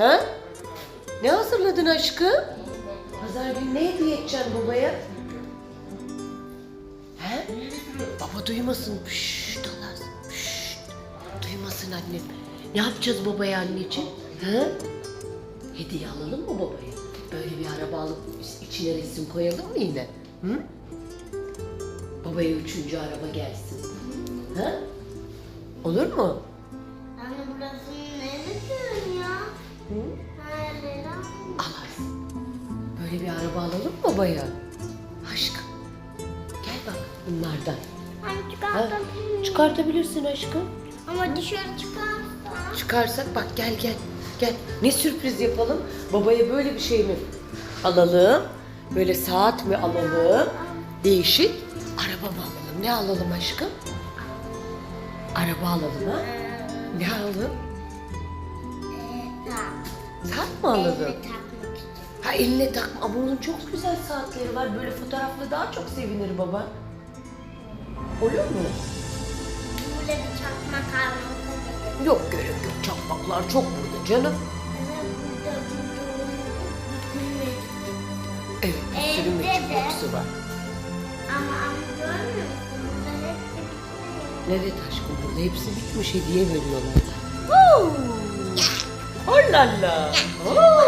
Ha? Ne hazırladın aşkım? Pazar günü ne hediye edeceksin babaya? He? Baba duymasın. Püşt Alas. Püşt. Duymasın annem. Ne yapacağız babaya anneciğim? He? Hediye alalım mı babaya? Böyle bir araba alıp içine resim koyalım mı yine? Hı? Babaya üçüncü araba gelsin. Ha? Olur mu? Böyle bir araba alalım mı babaya? Aşkım. Gel bak bunlardan. Anne Ha? çıkartabilir Çıkartabilirsin aşkım. Ama dışarı çıkarsa. Çıkarsak bak gel gel. Gel. Ne sürpriz yapalım? Babaya böyle bir şey mi alalım? Böyle saat mi alalım? Değişik. Araba mı alalım? Ne alalım aşkım? Araba alalım ha? Ne alalım? Saat mi alalım? için. Ha eline takma. Ama onun çok güzel saatleri var. Böyle fotoğraflı daha çok sevinir baba. Olur mu? Böyle bir çakmak almak. Yok gerek yok. Çakmaklar çok burada canım. Evet bir sürü meçhul var. Ama ama görmüyor musun? Burada hepsi bitmiyor. Evet aşkım burada hepsi bitmiş hediye veriyorlar. Oh la la. Oh.